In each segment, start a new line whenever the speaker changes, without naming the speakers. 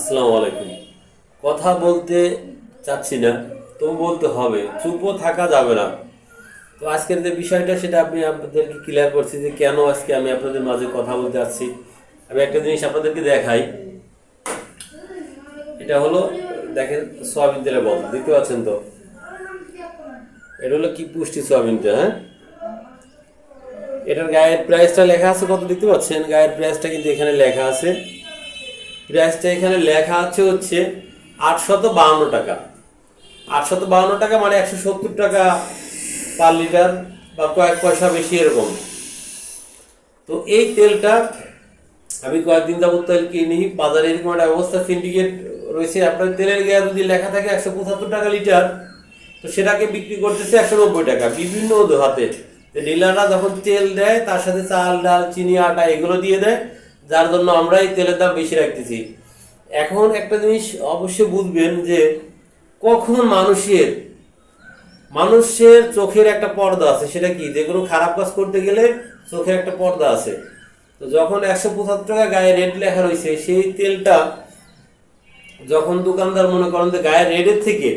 আসসালামু আলাইকুম। কথা বলতে চাচ্ছি না, তবু বলতে হবে, চুপও থাকা যাবে না। তো আজকের যে বিষয়টা, সেটা আমি আপনাদেরকে ক্লিয়ার করছি যে কেন আজকে আমি আপনাদের মাঝে কথা বলতে যাচ্ছি। আমি একটা জিনিস আপনাদেরকে দেখাই। এটা হলো, দেখেন, সোয়াবিন তেলে বল দেখতে পাচ্ছেন তো? এটা হলো কি পুষ্টি সোয়াবিনটা হ্যাঁ? এটার গায়ের প্রাইসটা লেখা আছে কত, দেখতে পাচ্ছেন? গায়ের প্রাইসটা কিন্তু এখানে লেখা আছে। প্রাইসটা এখানে লেখা আছে হচ্ছে আটশত বাহান্ন টাকা। আটশত বাহান্ন টাকা মানে একশো সত্তর টাকা পার লিটার বা কয়েক পয়সা বেশি এরকম। তো এই তেলটা আমি কয়েকদিন যাবত তেল কিনি, বাজারে এরকম একটা অবস্থা সিন্ডিকেট রয়েছে। আপনার তেলের গায়ে যদি লেখা থাকে একশো পঁচাত্তর টাকা লিটার, তো সেটাকে বিক্রি করতেছে একশো নব্বই টাকা। বিভিন্ন হাতে। ডিলাররা যখন তেল দেয়, তার সাথে চাল, ডাল, চিনি, আটা এগুলো দিয়ে দেয়। যার জন্য আমরা এই তেলের দাম বেশি রাখতেছি। এখন একটা জিনিস অবশ্যই বুঝবেন যে কখন মানুষের মানুষের চোখের একটা পর্দা আছে, সেটা কি? যে কোনো খারাপ কাজ করতে গেলে চোখের একটা পর্দা আছে। তো যখন একশো পঁচাত্তর টাকা গায়ে রেট লেখা রয়েছে, সেই তেলটা যখন দোকানদার মনে করেন যে গায়ের রেটের থেকে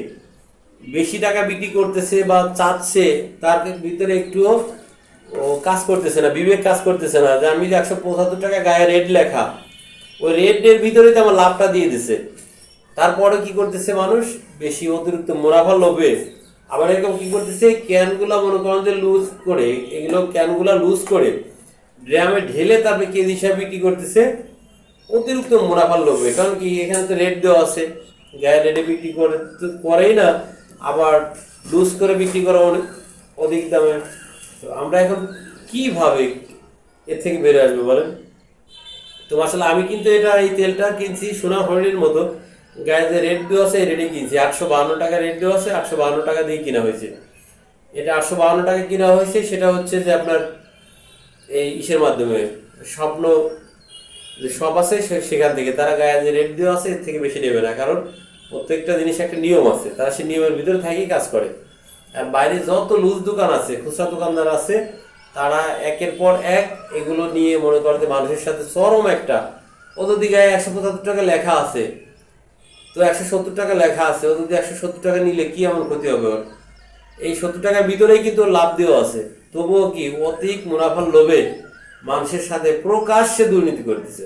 বেশি টাকা বিক্রি করতেছে বা চাচ্ছে, তার ভিতরে একটুও ও কাজ করতেছে না, বিবেক কাজ করতেছে না, যে আমি যে একশো পঁচাত্তর টাকা গায়ে রেট লেখা, ওই রেটের ভিতরেই তো আমার লাভটা দিয়ে দিছে। তারপরে কি করতেছে মানুষ? বেশি অতিরিক্ত মুনাফা লোভে। আবার এরকম কি করতেছে? ক্যানগুলো মনে করেন যে লুজ করে, এগুলো ক্যানগুলো লুজ করে, ড্রামে ঢেলে তারপরে কেজি হিসাবে বিক্রি করতেছে, অতিরিক্ত মুনাফার লোভে। কারণ কি, এখানে তো রেট দেওয়া আছে। গায়ে রেটে বিক্রি করে তো করেই না, আবার লুজ করে বিক্রি করা অনেক অধিক দামে। তো আমরা এখন কীভাবে এর থেকে বেরো আসবে বলেন? তো আসলে আমি কিন্তু এটা, এই তেলটা কিনছি সোনা হরিণের মতো। গায়ে যে রেট দেওয়া আছে রেটে কিনছি। আটশো বাহান্ন টাকা রেট দেওয়া আছে, আটশো বাহান্ন টাকা দিয়ে কিনা হয়েছে। এটা আটশো বাহান্ন টাকা কিনা হয়েছে, সেটা হচ্ছে যে আপনার এই ইসের মাধ্যমে। স্বপ্ন যে সব আছে সেখান থেকে। তারা গায়ে যে রেট দেওয়া আছে, এর থেকে বেশি নেবে না। কারণ প্রত্যেকটা জিনিস একটা নিয়ম আছে। তারা সেই নিয়মের ভিতরে থাকেই কাজ করে। বাইরে যত লুজ দোকান আছে, খুচরা দোকানদার আছে, তারা একের পর এক এগুলো নিয়ে মনে করে যে মানুষের সাথে চরম একটা ও গায়ে একশো পঁচাত্তর টাকা লেখা আছে। তো একশো সত্তর টাকা লেখা আছে ও যদি একশো সত্তর টাকা নিলে কি এমন ক্ষতি হবে ওর? এই সত্তর টাকার ভিতরেই কিন্তু লাভ দেওয়া আছে। তবুও কি অধিক মুনাফার লোভে মানুষের সাথে প্রকাশ্যে দুর্নীতি করতেছে।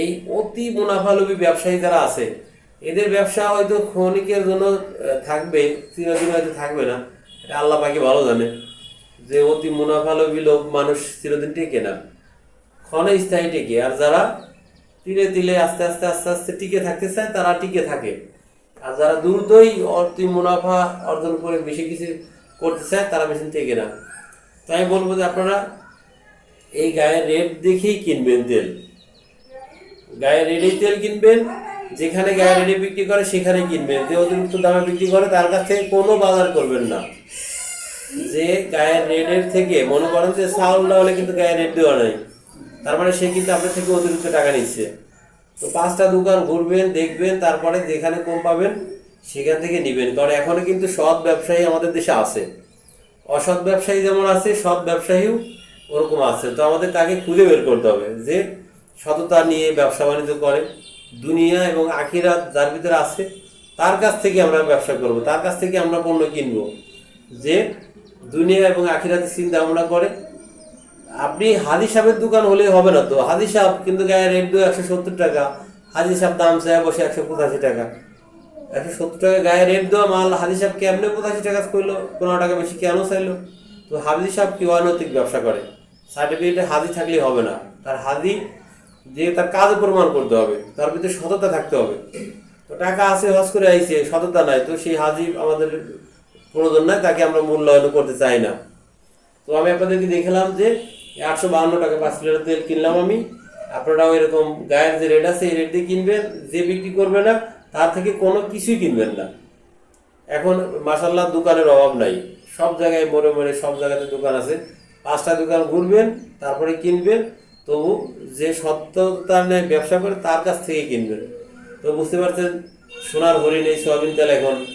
এই অতি মুনাফালোভী ব্যবসায়ী যারা আছে এদের ব্যবসা হয়তো ক্ষণিকের জন্য থাকবে, চিরদিন হয়তো থাকবে না। এটা আল্লাহ পাকি ভালো জানে। যে অতি মুনাফালোভী লোক মানুষ চিরদিন টেকে না। ক্ষণে স্থায়ী টেকে। আর যারা তিলে তিলে আস্তে আস্তে আস্তে আস্তে টিকে থাকতে চায়, তারা টিকে থাকে। আর যারা দ্রুতই অতি মুনাফা অর্জন করে বেশি কিছু করতে চায়, তারা বেশি টেকে না। তাই বলব যে আপনারা এই গায়ের রেট দেখেই কিনবেন তেল। গায়ের রেডি তেল কিনবেন যেখানে গায়ে রেডি বিক্রি করে, সেখানে কিনবেন যে অতিরিক্ত দামে বিক্রি করে, তার কাছ থেকে কোনো বাজার করবেন না। যে গায়ের রেটের থেকে, মনে করেন যে চাউল না হলে কিন্তু গায়ের রেট দেওয়া নাই। তার মানে সে কিন্তু আপনার থেকে অতিরিক্ত টাকা নিচ্ছে। তো পাঁচটা দোকান ঘুরবেন, দেখবেন, তারপরে যেখানে কম পাবেন, সেখান থেকে নিবেন। কারণ এখনও কিন্তু সৎ ব্যবসায়ী আমাদের দেশে আছে। অসৎ ব্যবসায়ী যেমন আছে, সৎ ব্যবসায়ীও ওরকম আছে। তো আমাদের তাকে খুঁজে বের করতে হবে যে সততা নিয়ে ব্যবসা বাণিজ্য করে। দুনিয়া এবং আখিরাত যার ভিতরে আছে, তার কাছ থেকে আমরা ব্যবসা করব, তার কাছ থেকে আমরা পণ্য কিনবো। যে দুনিয়া এবং আখিরাতের চিন্তা ভাবনা করে, আপনি হাজি সাহেবের দোকান হলে হবে না তো। হাজি সাহেব কিন্তু গায়ে রেট দেবো একশো সত্তর টাকা। হাজি সাহেব দাম চায় বসে একশো পঁচাশি টাকা। একশো সত্তর টাকা গায়ে রেট দেওয়া মাল হাজি সাহেব কেমনে পঁচাশি টাকা করল পনেরো টাকা বেশি কেন চাইলো? তো হাজি সাহেব কি অনৈতিক ব্যবসা করে? সার্টিফিকেটে হাজি থাকলেই হবে না। তার হাজি যে তার কাজ প্রমাণ করতে হবে, তার ভিতরে সততা থাকতে হবে। তো টাকা আছে, হজ করে আইছে, সততা নাই, তো সেই হাজি আমাদের প্রয়োজন নাই, তাকে আমরা মূল্যায়ন করতে চাই না। তো আমি আপনাদেরকে দেখলাম যে আটশো বাহান্ন টাকা পাঁচ লিটার তেল কিনলাম আমি। আপনারাও এরকম গায়ের যে রেট আছে, এই রেট দিয়ে কিনবেন, যে বিক্রি করবে না, তার থেকে কোনো কিছুই কিনবেন না। এখন মাসাল্লাহ দোকানের অভাব নাই। সব জায়গায় মোড়ে মোড়ে সব জায়গাতে দোকান আছে। পাঁচটা দোকান ঘুরবেন, তারপরে কিনবেন তবু যে সত্যতার নেয় ব্যবসা করে তার কাছ থেকে কিনবে। তো বুঝতে পারছেন, সোনার হরিণ এই সোয়াবিন তেল এখন।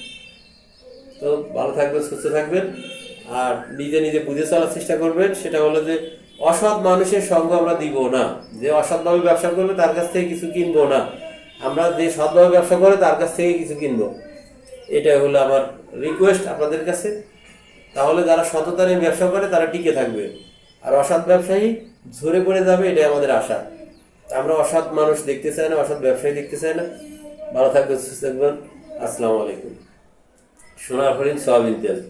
তো ভালো থাকবেন, সুস্থ থাকবেন। আর নিজে নিজে বুঝে চলার চেষ্টা করবেন, সেটা হলো যে অসৎ মানুষের সঙ্গ আমরা দিব না। যে অসৎভাবে ব্যবসা করবে তার কাছ থেকে কিছু কিনবো না। আমরা যে সৎভাবে ব্যবসা করে তার কাছ থেকে কিছু কিনবো। এটাই হলো আমার রিকোয়েস্ট আপনাদের কাছে। তাহলে যারা সততা নিয়ে ব্যবসা করে তারা টিকে থাকবে। আর অসৎ ব্যবসায়ী ঝরে পড়ে যাবে, এটাই আমাদের আশা। আমরা অসৎ মানুষ দেখতে চাই না, অসৎ ব্যবসায়ী দেখতে চাই না। ভালো থাকবেন, সুস্থ থাকবেন। আসসালামু আলাইকুম। সোনার হরিণ, সোয়াবিন তেল।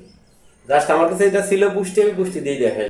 জাস্ট আমার কাছে এটা ছিল পুষ্টি আমি পুষ্টি দিয়ে দেখাই।